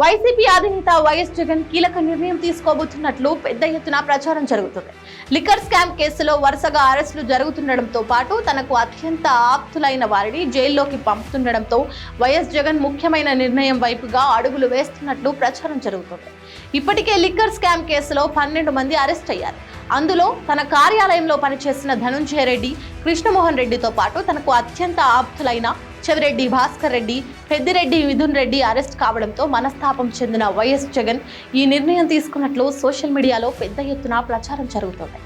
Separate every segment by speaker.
Speaker 1: YCP అధినేత YS Jagan కీలక నిర్ణయం తీసుకోబోతున్నట్లు పెద్ద ఎత్తున ప్రచారం జరుగుతుంది. లిక్కర్ స్కామ్ కేసులో వరుసగా అరెస్టులు జరుగుతుండటంతో పాటు తనకు అత్యంత ఆప్తులైన వారిని జైల్లోకి పంపుతుండటంతో వైఎస్ జగన్ ముఖ్యమైన నిర్ణయం వైపుగా అడుగులు వేస్తున్నట్లు ప్రచారం జరుగుతుంది. ఇప్పటికే లిక్కర్ స్కామ్ కేసులో పన్నెండు మంది అరెస్ట్ అయ్యారు. అందులో తన కార్యాలయంలో పనిచేసిన ధనుంజయ రెడ్డి కృష్ణమోహన్ రెడ్డితో పాటు తనకు అత్యంత ఆప్తులైన చెవిరెడ్డి భాస్కర్ రెడ్డి పెద్దిరెడ్డి మిథున్ రెడ్డి అరెస్ట్ కావడంతో మనస్తాపం చెందిన వైఎస్ జగన్ ఈ నిర్ణయం తీసుకున్నట్లు సోషల్ మీడియాలో పెద్ద ఎత్తున ప్రచారం జరుగుతోంది.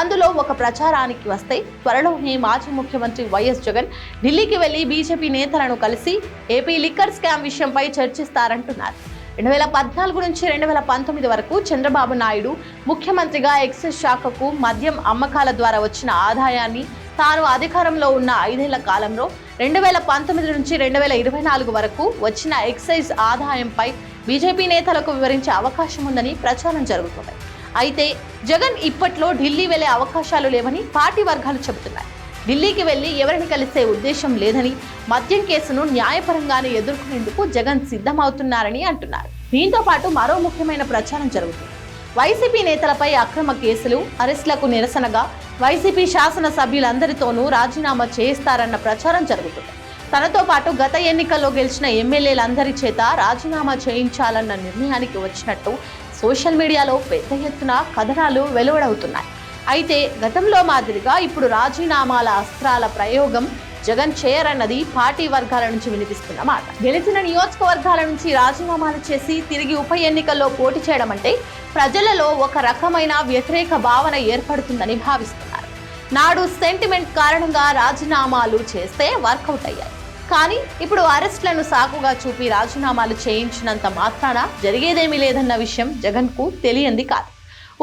Speaker 1: అందులో ఒక ప్రచారానికి వస్తే త్వరలోనే మాజీ ముఖ్యమంత్రి వైఎస్ జగన్ ఢిల్లీకి వెళ్ళి బీజేపీ నేతలను కలిసి ఏపీ లిక్కర్ స్కామ్ విషయంపై చర్చిస్తారంటున్నారు. రెండు వేల పద్నాలుగు నుంచి రెండు వేల పంతొమ్మిది వరకు చంద్రబాబు నాయుడు ముఖ్యమంత్రిగా ఎక్సైజ్ శాఖకు మద్యం అమ్మకాల ద్వారా వచ్చిన ఆదాయాన్ని తాను అధికారంలో ఉన్న ఐదేళ్ళ కాలంలో రెండు వేల పంతొమ్మిది నుంచి రెండు వేల ఇరవై నాలుగు వరకు వచ్చిన ఎక్సైజ్ ఆదాయంపై బీజేపీ నేతలకు వివరించే అవకాశం ఉందని ప్రచారం జరుగుతుంది. అయితే జగన్ ఇప్పట్లో ఢిల్లీ వెళ్ళే అవకాశాలు లేవని పార్టీ వర్గాలు చెబుతున్నాయి. ఢిల్లీకి వెళ్ళి ఎవరిని కలిసే ఉద్దేశం లేదని మద్యం కేసును న్యాయపరంగానే ఎదుర్కొనేందుకు జగన్ సిద్ధమవుతున్నారని అంటున్నారు. దీంతో పాటు మరో ముఖ్యమైన ప్రచారం జరుగుతుంది. వైసీపీ నేతలపై అక్రమ కేసులు అరెస్టులకు నిరసనగా వైసీపీ శాసన సభ్యులందరితోనూ రాజీనామా చేయిస్తారన్న ప్రచారం జరుగుతుంది. తనతో పాటు గత ఎన్నికల్లో గెలిచిన ఎమ్మెల్యేలందరి చేత రాజీనామా చేయించాలన్న నిర్ణయానికి వచ్చినట్టు సోషల్ మీడియాలో పెద్ద ఎత్తున కథనాలు వెలువడవుతున్నాయి. అయితే గతంలో మాదిరిగా ఇప్పుడు రాజీనామాల అస్త్రాల ప్రయోగం జగన్ చేయరన్నది పార్టీ వర్గాల నుంచి వినిపిస్తున్న మాట. గెలిచిన నియోజకవర్గాల నుంచి రాజీనామాలు చేసి తిరిగి ఉప ఎన్నికల్లో పోటీ చేయడం అంటే ప్రజలలో ఒక రకమైన వ్యతిరేక భావన ఏర్పడుతుందని భావిస్తున్నారు. నాడు సెంటిమెంట్ కారణంగా రాజీనామాలు చేస్తే వర్కౌట్ అయ్యాయి. కానీ ఇప్పుడు అరెస్టులను సాకుగా చూపి రాజీనామాలు చేయించినంత మాత్రాన జరిగేదేమీ లేదన్న విషయం జగన్కు తెలియంది కాదు.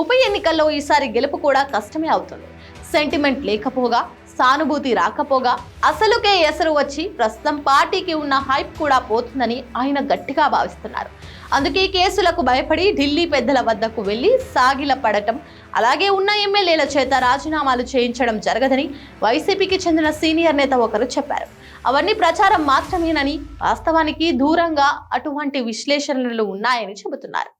Speaker 1: ఉప ఎన్నికల్లో ఈసారి గెలుపు కూడా కష్టమే అవుతుంది. సెంటిమెంట్ లేకపోగా సానుభూతి రాకపోగా అసలుకే ఎసరు వచ్చి ప్రస్తుతం పార్టీకి ఉన్న హైప్ కూడా పోతుందని ఆయన గట్టిగా భావిస్తున్నారు. అందుకే కేసులకు భయపడి ఢిల్లీ పెద్దల వద్దకు వెళ్ళి సాగిల పడటం అలాగే ఉన్న ఎమ్మెల్యేల చేత రాజీనామాలు చేయించడం జరగదని వైసీపీకి చెందిన సీనియర్ నేత ఒకరు చెప్పారు. అవన్నీ ప్రచారం మాత్రమేనని వాస్తవానికి దూరంగా అటువంటి విశ్లేషణలు ఉన్నాయని చెబుతున్నారు.